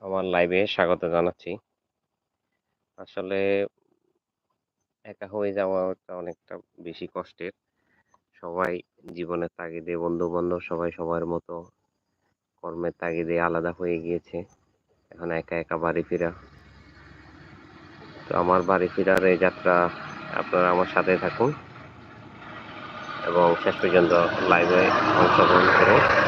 আমার লাইভে স্বাগত জানাচ্ছি। আসলে একা হয়ে যাওয়াটা অনেকটা বেশি কষ্টের। সবাই জীবনের তাগিদে বন্ধু-বান্ধব সবাই সবার মতো কর্মের তাগিদে আলাদা হয়ে গিয়েছে। এখন একা, একা বাড়ি ফেরা। তো আমার বাড়ি ফেরার এই যাত্রা আপনারা আমার সাথে থাকুন এবং শেষ পর্যন্ত লাইভে অংশগ্রহণ করুন।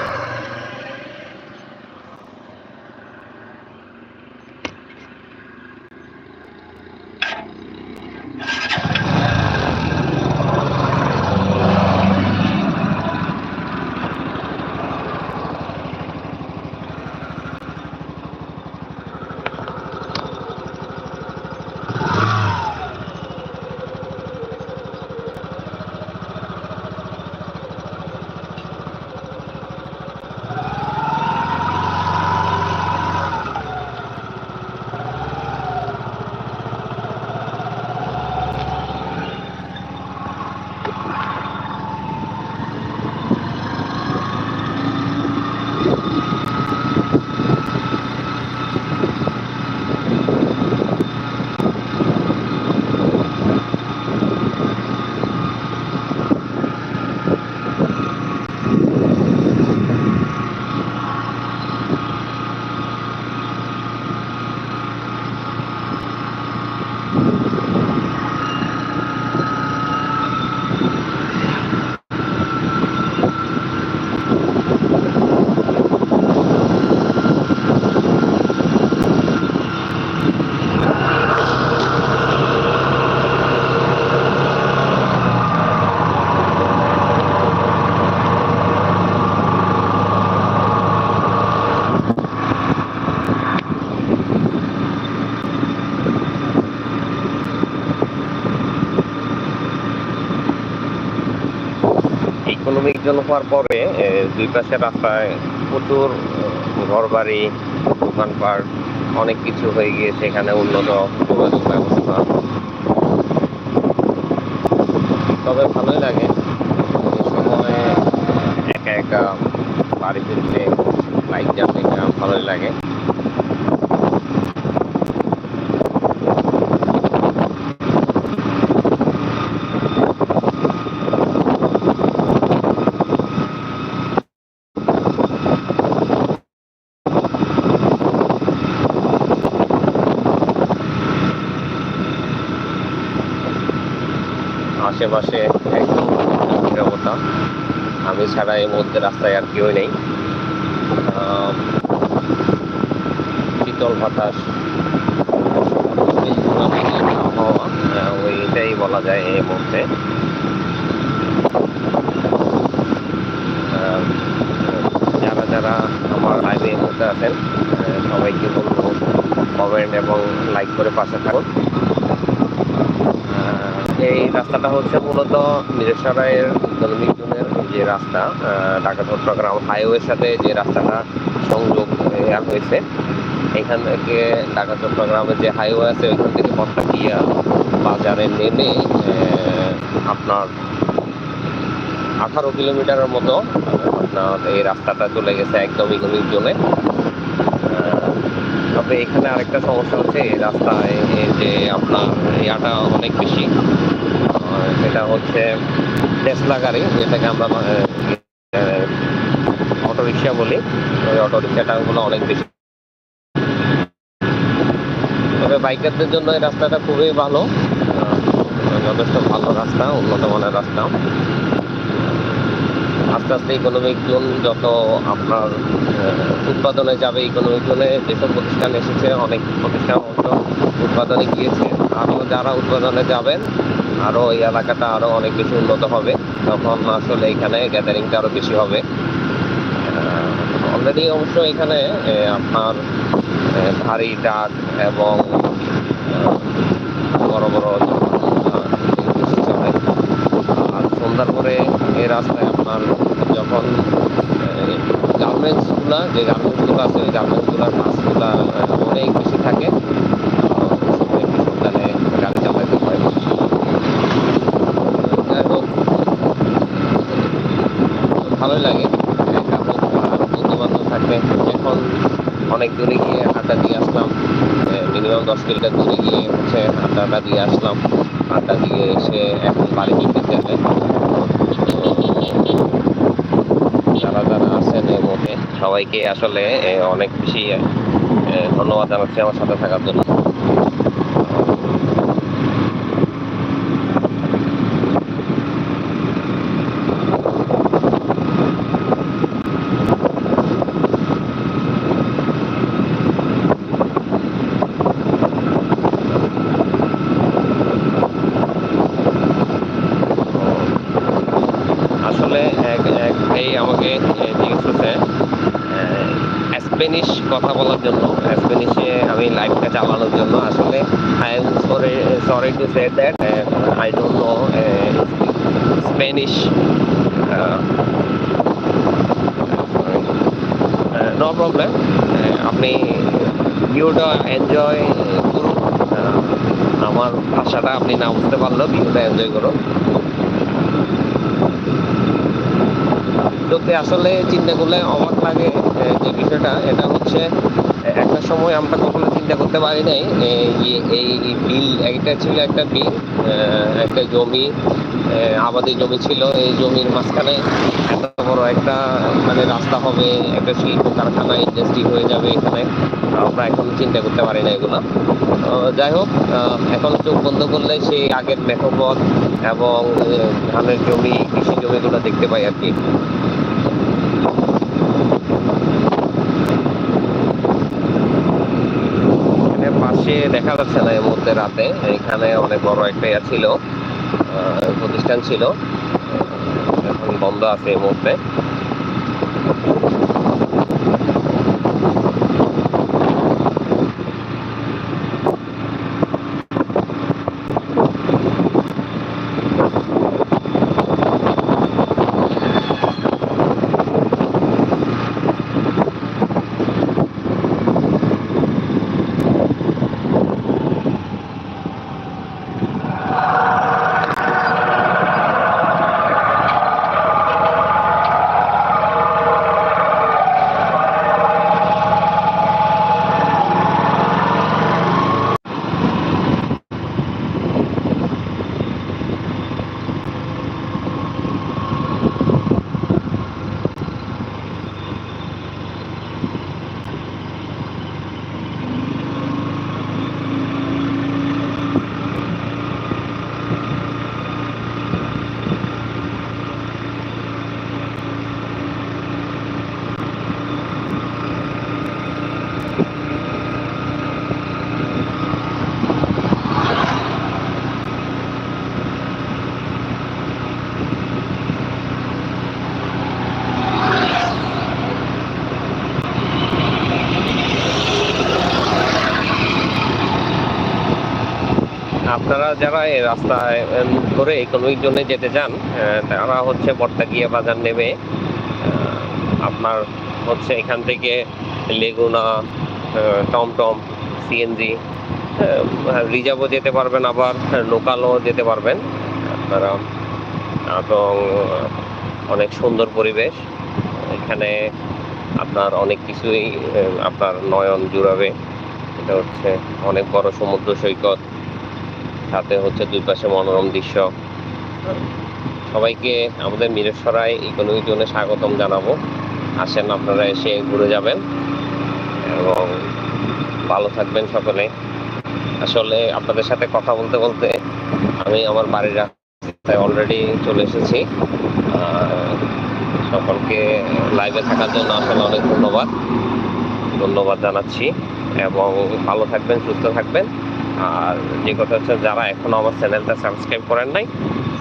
ইকোনমিক জোন হওয়ার পরে দুই পাশের রাস্তায় প্রচুর ঘরবাড়ি, দোকানপাট, অনেক কিছু হয়ে গিয়েছে, এখানে উন্নত যোগাযোগ ব্যবস্থা। তবে ভালোই লাগে। একা একা বাড়ি ফিরতে বাইক চালাতে ভালোই লাগে। আশেপাশে একদম নিরবতা আমি ছাড়া এই মুহূর্তে রাস্তায় আর কেউই নেই। শীতল বাতাস ওইটাই বলা যায় এই মুহূর্তে। যারা যারা আমার লাইভে এই মুহূর্তে আছেন সবাইকে বলব কমেন্ট এবং লাইক করে পাশে থাকুন। এই রাস্তাটা হচ্ছে মূলত মিরেসরাইয়ের ইকোনমিক জোনের যে রাস্তা ঢাকা চট্টগ্রাম হাইওয়ের সাথে যে রাস্তাটা সংযোগ হয়েছে, এখান থেকে ঢাকা চট্টগ্রামের যে হাইওয়ে আছে, ওইখান থেকে পট্টাকিয়া বাজারে নেমে আপনার আঠারো কিলোমিটারের মতো, আপনার এই রাস্তাটা চলে গেছে একদম ইকোনমিক জোনে। তবে এখানে আরেকটা সমস্যা হচ্ছে, এই রাস্তায় যে আপনার ইয়াটা অনেক বেশি। সেটা হচ্ছে টেসলা গাড়ি, যেটাকে আমরা অটো রিক্সা বলি। ওই অটো রিক্সাটাগুলো অনেক বেশি। তবে বাইকারদের জন্য এই রাস্তাটা খুবই ভালো। যথেষ্ট ভালো রাস্তা, উন্নত মানের রাস্তা। আস্তে আস্তে ইকোনমিক জোন যত আপনার উৎপাদনে যাবে ইকোনমিক জোনে যেসব প্রতিষ্ঠান এসেছে, অনেক প্রতিষ্ঠান উৎপাদনে গিয়েছে। আরও যারা উৎপাদনে যাবেন আরও এই এলাকাটা আরও অনেক বেশি উন্নত হবে। তখন আসলে এখানে গ্যাদারিংটা আরও বেশি হবে। অলরেডি অবশ্য এখানে আপনার ভারী ট্রাক এবং বড় বড় আর সন্ধ্যার পরে এই রাস্তায় আপনার যখন গার্মেন্টসগুলা যে গার্মেন্টসগুলো আছে ওই গার্মেন্টসগুলোর আহ, অনেক বেশি থাকে আহ, ওই সময় একটু সাবধানে গাড়ি চালাতে হয় যাই হোক ভালোই লাগে একা হোক বন্ধু বান্ধব থাকলে এখন অনেক অনেক আড্ডা দিয়ে আসলাম মিনিমাম দশ কিলোমিটার দূরে গিয়ে হচ্ছে হাঁটাটা দিয়ে আসলাম। আড্ডা দিয়ে এসে এখন বাড়ি ফিরতে ফিরতেছে যারা যারা আছেন এর মধ্যে সবাইকে আসলে অনেক বেশি ধন্যবাদ জানাচ্ছি আমার সাথে থাকার জন্য আসলে এক এক ভাই আমাকে এ, জিজ্ঞেস করছে স্প্যানিশ কথা বলার জন্য স্প্যানিশে আমি লাইভটা চালানোর জন্য। আসলে I am sorry sorry to say that I don't know Spanish no problem আপনি ভিউটা এনজয় করুন। আমার ভাষাটা আপনি না বুঝতে পারলেও ভিউটা এনজয় করুন। সত্যি আসলে চিন্তা করলে অবাক লাগে যে বিষয়টা, এটা হচ্ছে একটা সময় আমরা কখনো চিন্তা করতে পারি নাই এই বিল এটা ছিল একটা বিল একটা জমি আবাদি জমি ছিল, এই জমির মাঝখানে এত বড় একটা মানে রাস্তা হবে, একটা শিল্প কারখানা ইন্ডাস্ট্রি হয়ে যাবে এখানে। আমরা এখন চিন্তা করতে পারি না এগুলো। যাই হোক এখন চোখ বন্ধ করলে সেই আগের মেঠোপথ এবং ধানের জমি, কৃষি জমিগুলো দেখতে পাই আর কি। এখানে দেখা যাচ্ছে না এই মুহূর্তে রাতে। এখানে অনেক বড় একটা ইয়া ছিল প্রতিষ্ঠান ছিল। এখন বন্ধ আছে এই মুহূর্তে। যারা এই রাস্তায় ধরে ইকোনমিক জোনে যেতে চান তারা হচ্ছে বর্তাকিয়া বাজার নেবে। আপনার হচ্ছে এখান থেকে লেগুনা টমটম সিএনজি রিজার্ভও যেতে পারবেন আবার লোকালও যেতে পারবেন। আপনারা, এবং অনেক সুন্দর পরিবেশ। এখানে আপনার অনেক কিছুই আপনার নয়ন জুড়াবে। এটা হচ্ছে অনেক বড় সমুদ্র সৈকত। সাথে হচ্ছে দুই পাশে মনোরম দৃশ্য। সবাইকে আমাদের মিরেশ্বরায় ইকোনমিক জোনে স্বাগতম জানাব। আসেন আপনারা এসে ঘুরে যাবেন এবং ভালো থাকবেন সকলে। আসলে আপনাদের সাথে কথা বলতে বলতে আমি আমার বাড়ির রাস্তায় অলরেডি চলে এসেছি। সকলকে লাইভে থাকার জন্য আসলে অনেক ধন্যবাদ। ধন্যবাদ জানাচ্ছি এবং ভালো থাকবেন, সুস্থ থাকবেন। আর যে কথা হচ্ছে, যারা এখনও আমার চ্যানেলটা সাবস্ক্রাইব করেন নাই,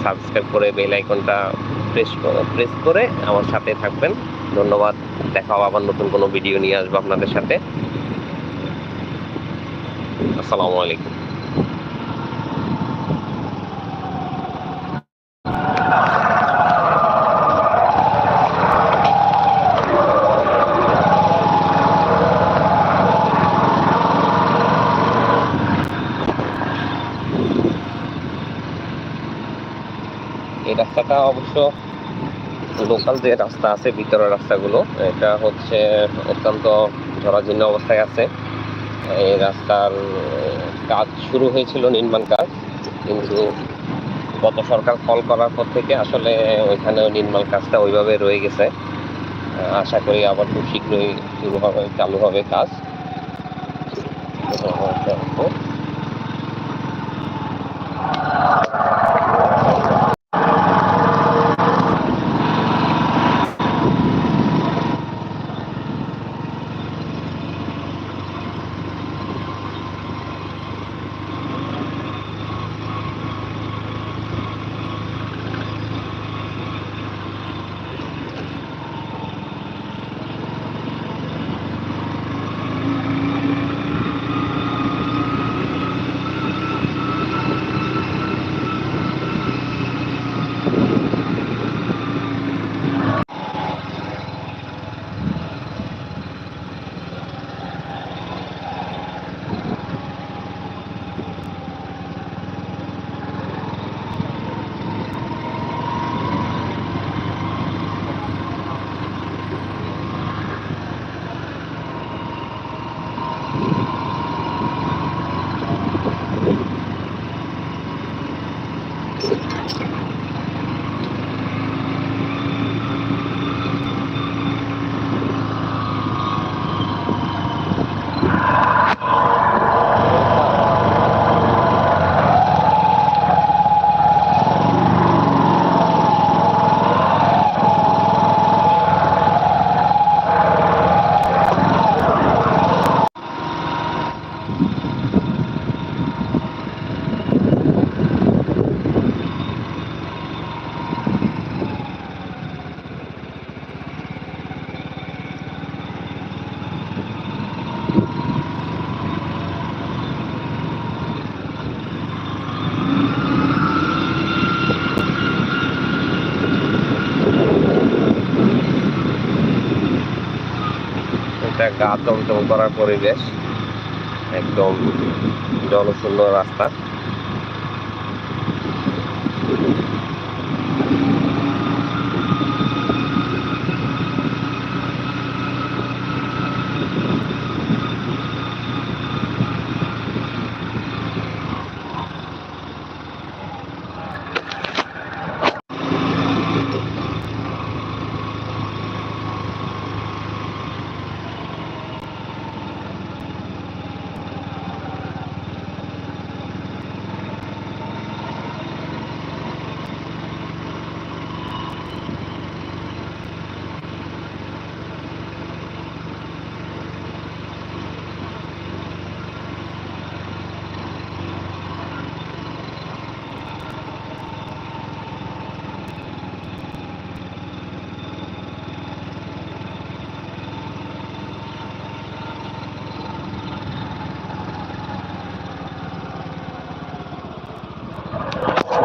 সাবস্ক্রাইব করে বেল আইকনটা প্রেস প্রেস করে আমার সাথে থাকবেন। ধন্যবাদ। দেখা হবে আবার নতুন কোনো ভিডিও নিয়ে আসব আপনাদের সাথে। আসসালামু আলাইকুম। লোকাল যে রাস্তা আছে, ভিতরের রাস্তাগুলো, এটা হচ্ছে অত্যন্ত জরাজীর্ণ অবস্থায় আছে। এই রাস্তার কাজ শুরু হয়েছিল নির্মাণ কাজ, কিন্তু গত সরকার ফল করার পর থেকে আসলে ওইখানেও নির্মাণ কাজটা ওইভাবে রয়ে গেছে। আশা করি আবার খুব শীঘ্রই শুরু হবে, চালু হবে কাজ। এটা গা চমচম করার পরিবেশ। একদম জনশূন্য রাস্তা।